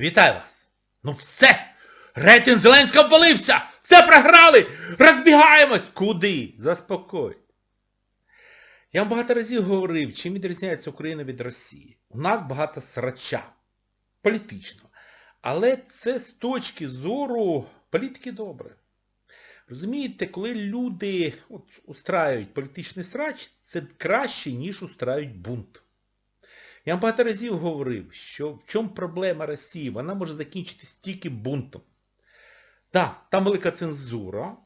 Вітаю вас! Ну все! Рейтинг Зеленського обвалився! Все програли! Розбігаємось! Куди? Заспокой. Я вам багато разів говорив, чим відрізняється Україна від Росії. У нас багато срача. Політично. Але це з точки зору політики добре. Розумієте, коли люди от, устраюють політичний срач, це краще, ніж устраюють бунт. Я вам багато разів говорив, що в чому проблема Росії? Вона може закінчитись тільки бунтом. Так, там велика цензура.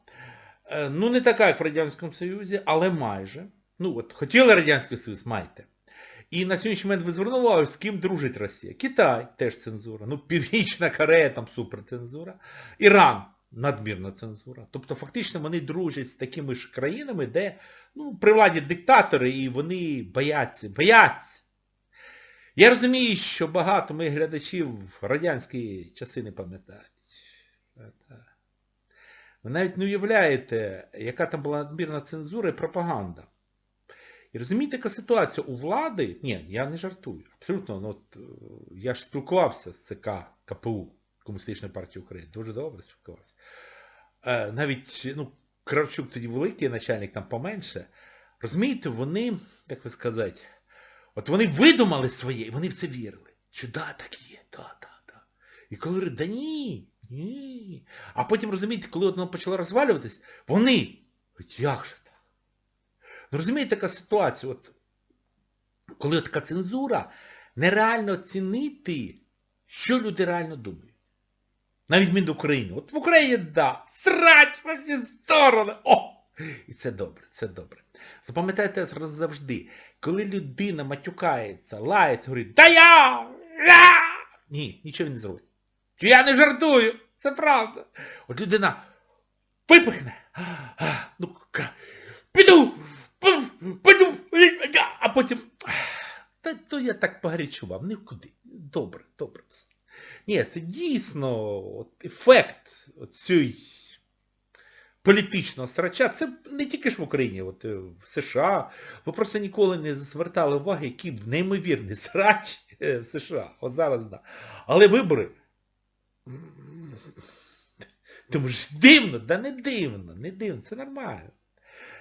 Е, Ну, не така, як в Радянському Союзі, але майже. Ну, от, хотіли Радянський Союз, майте. І на сьогоднішній момент ви звернули увагу, з ким дружить Росія. Китай теж цензура. Ну, Північна Корея там суперцензура. Іран надмірна цензура. Тобто фактично вони дружать з такими ж країнами, де ну, при владі диктатори і вони бояться, бояться. Я розумію, що багато моїх глядачів радянські часи не пам'ятають. Ви навіть не уявляєте, яка там була надмірна цензура і пропаганда. І розумієте, яка ситуація у влади? Ні, я не жартую. Абсолютно, ну, от, е, я ж спілкувався з ЦК КПУ Комуністичної партії України. Дуже добре спілкувався. Е, навіть, ну, Кравчук тоді великий начальник, там поменше. Розумієте, вони, як ви сказати, от вони видумали своє, і вони в це вірили. Що да, так є, да, да, да. І коли говорять, да ні, ні. А потім, розумієте, коли воно почало розвалюватись, вони, говорять, як же так? Ну розумієте, така ситуація, от, коли така цензура, нереально оцінити, що люди реально думають. На відміну України. От в Україні, да, срач во всі сторони. О! І це добре, це добре. Запам'ятайте завжди, коли людина матюкається, лається, говорить, да я! я! Ні, нічого він не зробить. Я не жартую, це правда. От людина випихне, ну, піду, піду, а потім, та то я так погорячував, нікуди. Добре, добре все. Ні, це дійсно от, ефект цієї політичного срача. Це не тільки ж в Україні, от е, в США. Ви просто ніколи не звертали уваги, який неймовірний срач е, в США. От зараз, да. Але вибори. Тому ж дивно, да не дивно, не дивно, це нормально.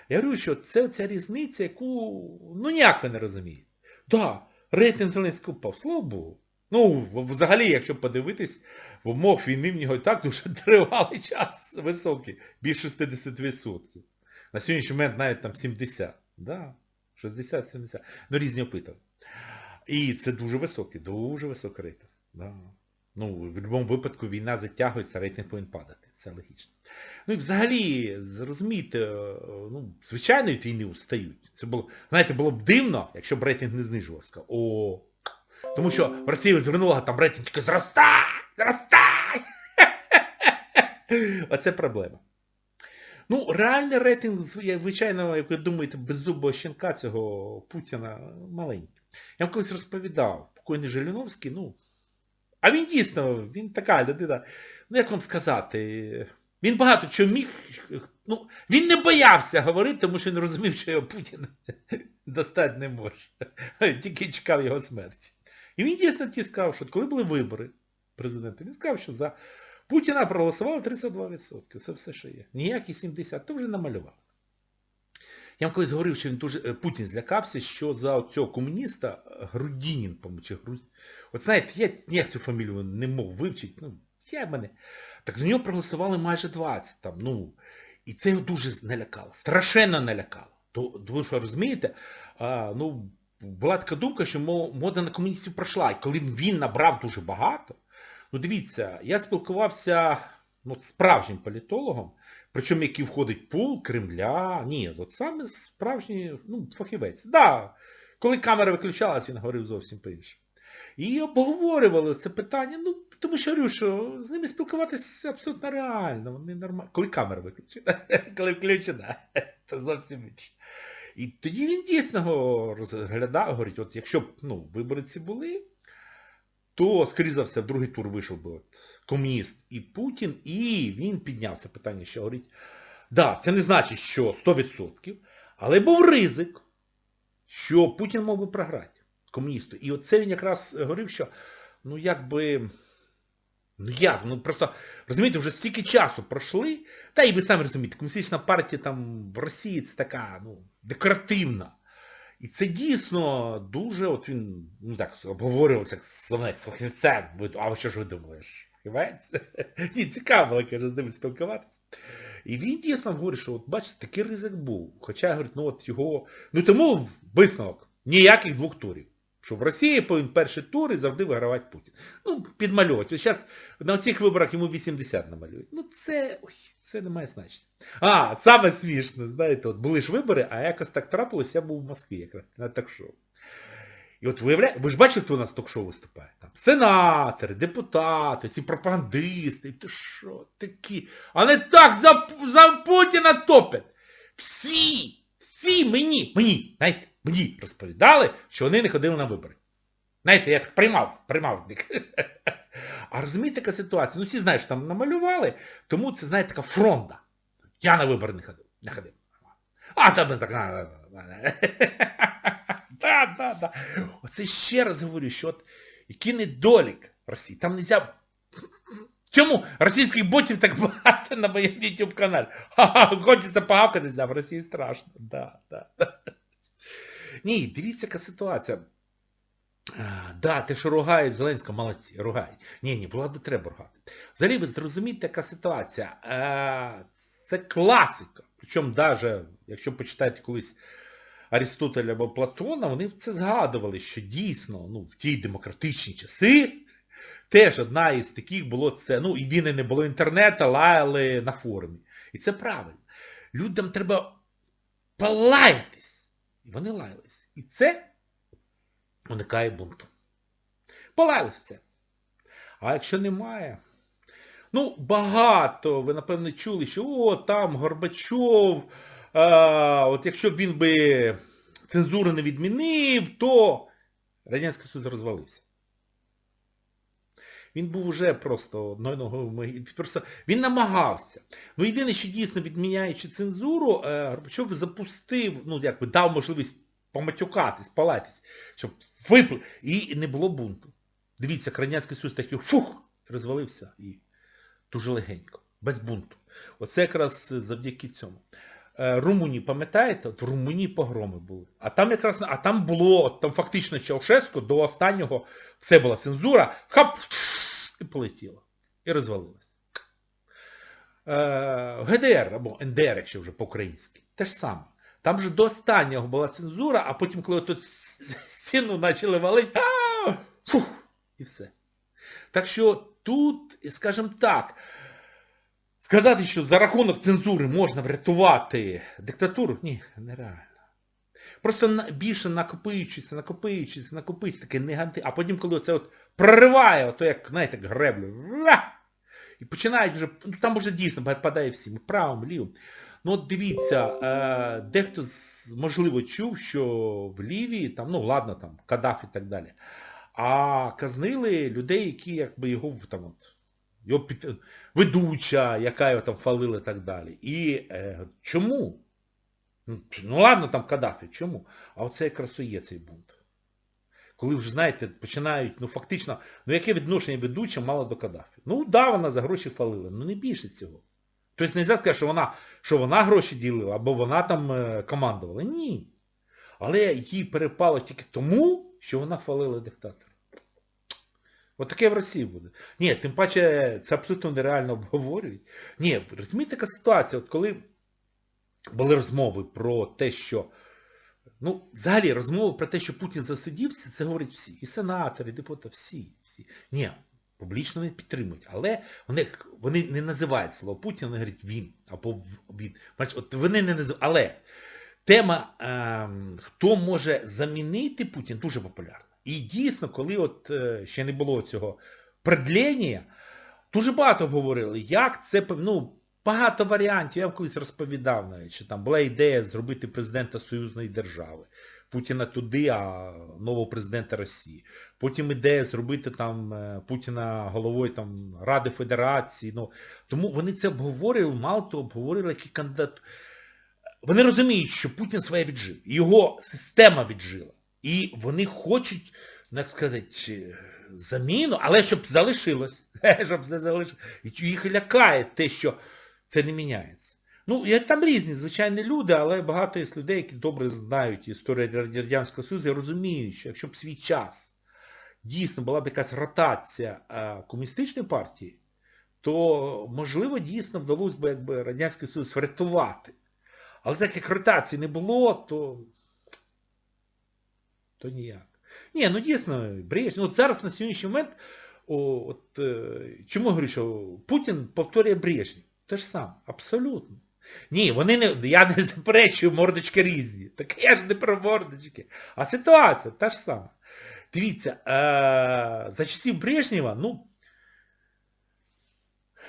Я говорю, що це ця різниця, яку ну ніяк ви не розумієте. Так, да, рейтинг Зеленського впав, слава Богу. Ну, взагалі, якщо подивитись, в умовах війни в нього і так дуже тривалий час високий, більше 60%. На сьогоднішній момент навіть там 70. Да, 60-70. Ну, різні опитування. І це дуже високий, дуже високий рейтинг. Да. Ну, в будь-якому випадку війна затягується, рейтинг повинен падати. Це логічно. Ну і взагалі, зрозумійте, е, ну, звичайно від війни устають. Це було, знаєте, було б дивно, якщо б рейтинг не знижувався. О, тому що в Росії звернула там рейтинг тільки зростай! Зростай! Оце проблема. Ну, реальний рейтинг, звичайно, як ви думаєте, беззубого щенка цього Путіна маленький. Я вам колись розповідав, покойний Жириновський, ну, а він дійсно, він така людина, ну як вам сказати, він багато чого міг, ну, він не боявся говорити, тому що він розумів, що його Путін достати не може. Тільки чекав його смерті. І він дійсно ті сказав, що коли були вибори президента, він сказав, що за Путіна проголосували 32%. Це все, що є. Ніякі 70%, то вже намалював. Я вам колись говорив, що він дуже, е, Путін злякався, що за цього комуніста е, Грудінін, чи Груз... От знаєте, я ніяк цю фамілію не мог вивчити, ну, я мене. Так за нього проголосували майже 20 там, ну. І це його дуже налякало, страшенно налякало. То, ви що розумієте, а, ну, була така думка, що мода на комуністів пройшла. І коли він набрав дуже багато, ну дивіться, я спілкувався ну, справжнім політологом, причому який входить пул Кремля. Ні, от саме справжній ну, фахівець. Да, коли камера виключалась, він говорив зовсім по-іншому. І обговорювали це питання, ну, тому що говорю, що з ними спілкуватися абсолютно реально, вони нормально. Коли камера виключена, коли включена, то зовсім інше. І тоді він дійсно розглядав, говорить, от якщо б ну, вибори ці були, то, скоріш за все, в другий тур вийшов би от, комуніст і Путін, і він підняв це питання, що говорить, да, це не значить, що 100%, але був ризик, що Путін мог би програти комуністу. І оце він якраз говорив, що, ну якби, Ну як? Ну просто, розумієте, вже стільки часу пройшли, та і ви самі розумієте, комуністична партія там в Росії це така, ну, декоративна. І це дійсно дуже, от він, ну так, обговорювався як з фахівцем. А що ж ви думаєш? Хівається? Ні, цікаво було, каже, з ним спілкуватися. І він дійсно говорить, що от бачите, такий ризик був. Хоча, говорить, ну от його... Ну тому висновок. Ніяких двох турів. Що в Росії повинен перший тур і завжди вигравати Путін. Ну, підмальовувати. Зараз на цих виборах йому 80 намалюють. Ну це, ой, це не має значення. А, саме смішне, знаєте, от були ж вибори, а якось так трапилось, я був в Москві якраз на ток-шоу. І от виявляєте, ви ж бачите, хто у нас ток-шоу виступає? Там сенатори, депутати, ці пропагандисти, ти що, такі. А не так за, за Путіна топять. Всі, всі мені, мені, знаєте, мені розповідали, що вони не ходили на вибори. Знаєте, я приймав, приймав. А розумієте, яка ситуація? Ну всі знають, що там намалювали, тому це, знаєте, така фронта. Я на вибори не ходив. Не ходив. А там так. Да, да, да. Оце ще раз говорю, що от який недолік Росії. Там нельзя. Чому російських ботів так багато на моєму YouTube каналі? Ха-ха, Хочеться погавкатися, а в Росії страшно. Да, да. Ні, дивіться, яка ситуація. Да, те, що ругають Зеленського, молодці, ругають. Ні, ні, владу треба ругати. Взагалі ви зрозумієте, яка ситуація. Це класика. Причому навіть, якщо почитаєте колись Арістотеля або Платона, вони це згадували, що дійсно, ну, в ті демократичні часи теж одна із таких було це, ну, єдине не було інтернету, лаяли на форумі. І це правильно. Людям треба полаятись. Вони лаялись. І це уникає бунту. Полаялись все. А якщо немає, ну, багато, ви, напевно, чули, що о, там Горбачов, а, от якщо б він би цензуру не відмінив, то Радянський Союз розвалився. Він був вже просто могилі. Просто він намагався. Ну єдине, що дійсно відміняючи цензуру, е, Горбачов запустив, ну якби дав можливість поматюкатись, палатись, щоб випли. І не було бунту. Дивіться, як Радянський Союз такий фух, розвалився і дуже легенько, без бунту. Оце якраз завдяки цьому. Е, Румунії, пам'ятаєте, от в Румунії погроми були. А там якраз, а там було, от там фактично Чаушеску до останнього все була цензура, хап, і полетіло. І розвалилось. Е, ГДР або НДР, якщо вже по-українськи, те ж саме. Там же до останнього була цензура, а потім, коли тут стіну почали валити, фух, і все. Так що тут, скажімо так, сказати, що за рахунок цензури можна врятувати диктатуру, ні, нереально. Просто більше накопичується, накопичується, накопичується таке негатив. А потім, коли це от прориває, то як, знаєте, греблю, і починають вже, ну там вже дійсно падає всім, правим, лівим. Ну от дивіться, е, дехто можливо чув, що в Лівії, там, ну ладно, там, Каддаф і так далі, а казнили людей, які якби його там от, його під, ведуча, яка його там фалила і так далі. І е, чому? Ну, Ну ладно, там Каддафі, чому? А оце якраз і є цей бунт. Коли вже, знаєте, починають, ну фактично, ну яке відношення ведуча мала до Каддафі? Ну да, вона за гроші фалила, ну не більше цього. Тобто не можна сказати, що вона, що вона гроші ділила, або вона там е, командувала. Ні. Але їй перепало тільки тому, що вона фалила диктатора. От таке в Росії буде. Ні, тим паче це абсолютно нереально обговорюють. Ні, розумієте, така ситуація, от коли були розмови про те, що... Ну, взагалі, розмови про те, що Путін засидівся, це говорять всі. І сенатори, і депутати, всі. всі. Ні, публічно не підтримують. Але вони, вони не називають слово Путін, вони говорять він або він. От вони не називають. Але тема, ем, хто може замінити Путін, дуже популярна. І дійсно, коли от е, ще не було цього предлення, дуже багато говорили, як це, ну, багато варіантів. Я вам колись розповідав навіть, що там була ідея зробити президента союзної держави. Путіна туди, а нового президента Росії. Потім ідея зробити там е, Путіна головою там, Ради Федерації. Ну, тому вони це обговорювали, мало того, обговорювали, які кандидат. Вони розуміють, що Путін своє віджив. Його система віджила. І вони хочуть, як сказати, заміну, але щоб залишилось. щоб не залишилось. І їх лякає те, що це не міняється. Ну, там різні, звичайні люди, але багато є людей, які добре знають історію Радянського Союзу і розуміють, що якщо б свій час дійсно була б якась ротація комуністичної партії, то, можливо, дійсно вдалося б якби, Радянський Союз врятувати. Але так як ротації не було, то то ніяк. Ні, ну дійсно, Брежнєв. От зараз на сьогоднішній момент, о, от, е, чому я говорю, що Путін повторює Брежнєв? Те ж саме, абсолютно. Ні, вони не, я не заперечую, мордочки різні. Так я ж не про мордочки. А ситуація та ж сама. Дивіться, е, за часів Брежнєва, ну,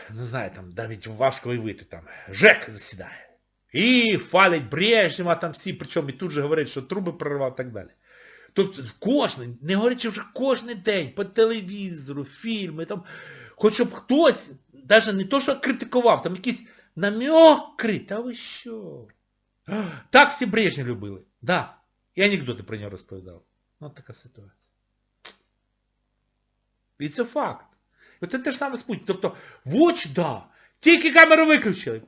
не знаю, там навіть важко уявити, там, ЖЕК засідає. І фалять Брежнєва там всі, причому і тут же говорять, що труби прорвав і так далі. Тобто кожен, не говорячи вже кожен день по телевізору, фільми, там, хоч щоб хтось, навіть не то, що критикував, там якісь намекри, та ви що? Так всі Брежнєв любили. Да. І анекдоти про нього розповідав. Ну така ситуація. І це факт. І це те ж саме з Путіним. Тобто, в очі, да. Тільки камеру виключили.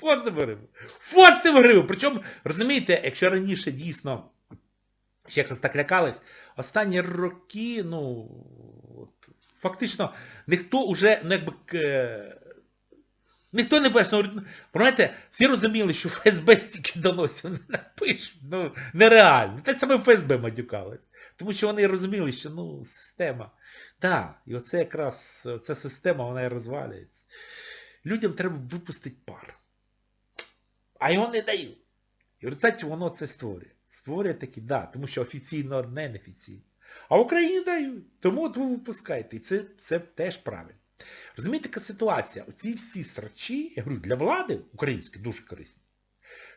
Постив гриву. Постив гриву. Причому, розумієте, якщо раніше дійсно ще якось так лякались, останні роки, ну, от, фактично, ніхто вже не якби, ніхто не бачив. Ну, знаєте, всі розуміли, що ФСБ стільки доносів не напишуть. Ну, нереально. Так само в ФСБ матюкались. Тому що вони розуміли, що ну, система. Так, і оце якраз ця система, вона і розвалюється. Людям треба випустити пар. А його не дають. І в результаті воно це створює. Створює такі, да, тому що офіційно одне, неофіційно. А Україні дають. Тому от ви випускаєте. І це, це теж правильно. Розумієте, яка ситуація? Оці всі срачі, я говорю, для влади української дуже корисні.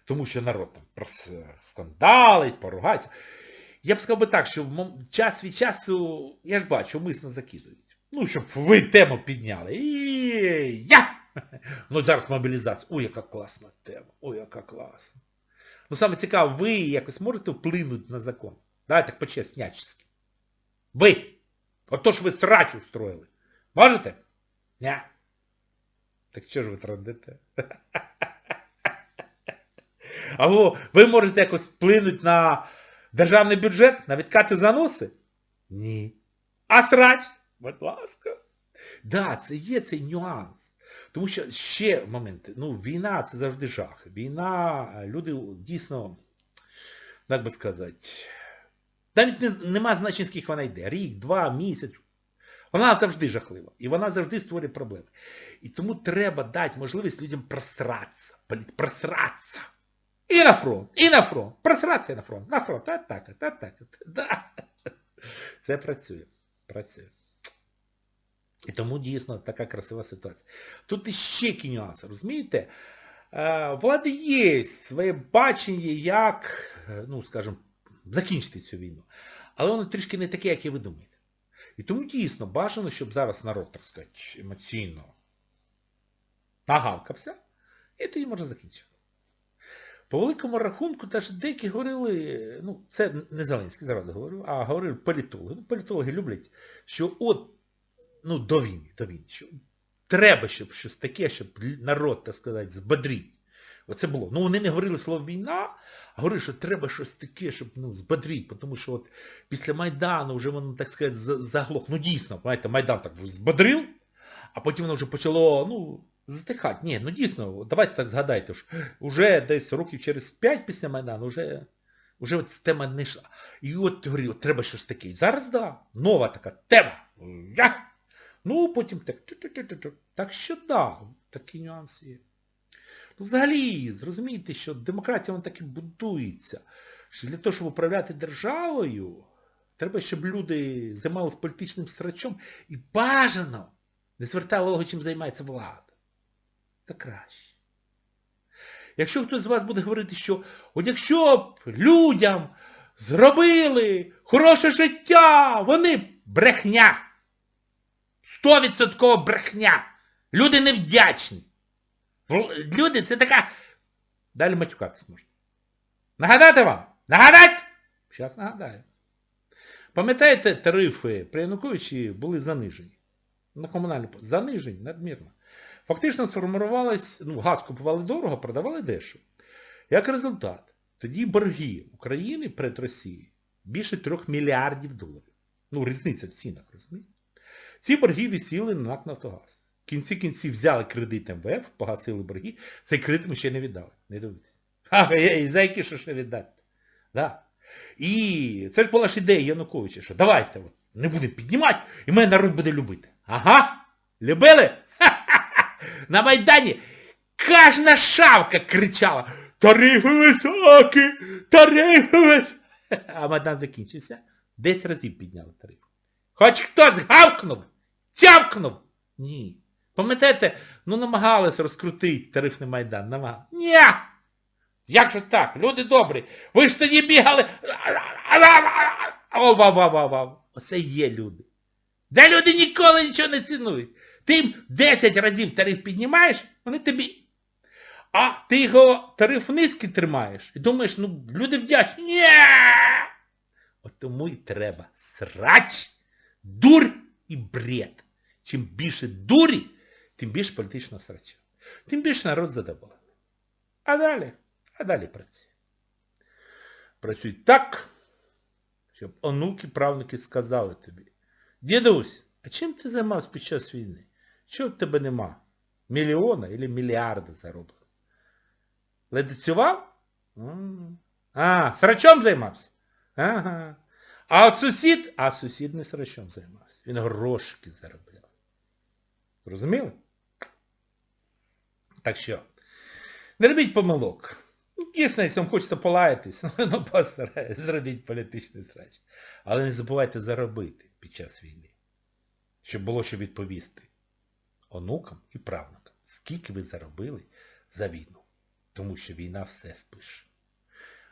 Тому що народ там скандалить, поругається. Я б сказав би так, що час від часу, я ж бачу, мисно закидують. Ну, щоб ви тему підняли. І я! Ну зараз мобілізація. Ой, яка класна тема. Ой, яка класна. Ну саме цікаво, ви якось можете вплинути на закон. Давайте по-чеснячески. Ви! Ото ж ви срач устроїли. Можете? Ня. Так що ж ви трандите? Або ви можете якось вплинути на державний бюджет, на відкати заноси? Ні. А срач? Будь ласка. Да, це є цей нюанс. Тому що ще момент, ну, війна це завжди жах. Війна, люди дійсно, як би сказати, навіть не, нема значення, скільки вона йде. Рік, два, місяць. Вона завжди жахлива. І вона завжди створює проблеми. І тому треба дати можливість людям просратися. Просратися. І на фронт, і на фронт. Просратися на фронт. На фронт. Атака, атака. Да. Це працює. Працює. І тому дійсно така красива ситуація. Тут іще нюанси, розумієте? Влади є своє бачення, як, ну, скажімо, закінчити цю війну. Але воно трішки не таке, як і ви думаєте. І тому дійсно бажано, щоб зараз народ, так сказати, емоційно нагавкався, і тоді може закінчити. По великому рахунку, теж деякі говорили, ну, це не Зеленський зараз говорив, а говорили політологи. Ну, політологи люблять, що от ну, до війни, до війни. Треба, щоб щось таке, щоб народ, так сказати, збодріть. Оце було. Ну вони не говорили слово війна, а говорили, що треба щось таке, щоб ну, збодріть, тому що от після Майдану вже воно, так сказати, заглох. Ну дійсно, знаєте, Майдан так збодрив, а потім воно вже почало, ну, затихати. Ні, ну дійсно, давайте так згадайте, що вже десь років через 5 після Майдану вже вже от тема не йшла. І от говорили, треба щось таке. Зараз, да, нова така тема. Ну, потім так. Так що да, такі нюанси є. Ну, взагалі, зрозумійте, що демократія вона так і будується. Що Для того, щоб управляти державою, треба, щоб люди займалися політичним срачом і бажано не звертали увагу, чим займається влада. Це краще. Якщо хтось з вас буде говорити, що от якщо б людям зробили хороше життя, вони брехня. Стовідсоткова брехня. Люди невдячні. Люди це така... Далі матюкатись можна. Нагадати вам? Нагадать? Зараз нагадаю. Пам'ятаєте, тарифи при Януковичі були занижені. На комунальну по- занижені надмірно. Фактично сформувалось, ну, газ купували дорого, продавали дешево. Як результат, тоді борги України перед Росією більше 3 мільярдів доларів. Ну, різниця в цінах, розумієте? Ці борги висіли на НАК «Нафтогаз». В кінці кінців взяли кредит МВФ, погасили борги, цей кредит ми ще не віддали. Не дивитесь. А, і за які що ще віддати? Да. І це ж була ж ідея Януковича, що давайте от, не будемо піднімати, і мене народ буде любити. Ага. Любили? Ха-ха-ха. На Майдані кожна шавка кричала Тарифи високі! Тарифи високі! А Майдан закінчився. Десять разів підняли тарифи. Хоч хтось гавкнув, тявкнув. Ні. Пам'ятаєте, ну намагались розкрутити тарифний Майдан. Намагались. Ні! Як же так? Люди добрі. Ви ж тоді бігали. Оце є люди. Де люди ніколи нічого не цінують. Ти їм 10 разів тариф піднімаєш, вони тобі. А ти його тариф низький тримаєш і думаєш, ну люди вдячні. Ні! От тому і треба срач, дур і бред. Чим більше дурі, тим більше політичного срача. Тим більше народ задоволений. А далі, а далі працює. Працюй так, щоб онуки, правнуки сказали тобі. Дідусь, а чим ти займався під час війни? Чого в тебе нема? Мільйона або мільярда зароблено? Ледицював? А, срачом займався? Ага. А от сусід, а сусід не срачом займався. Він грошики заробляв. Зрозуміли? Так що, не робіть помилок. Дійсно, якщо вам хочете полаятись, ну зробіть політичний срач. Але не забувайте заробити під час війни. Щоб було що відповісти онукам і правнукам, скільки ви заробили за війну. Тому що війна все спише.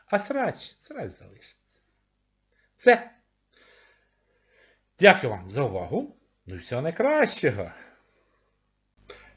А срач, срач залишиться. Все. Дякую вам за увагу. Ну і всього найкращого.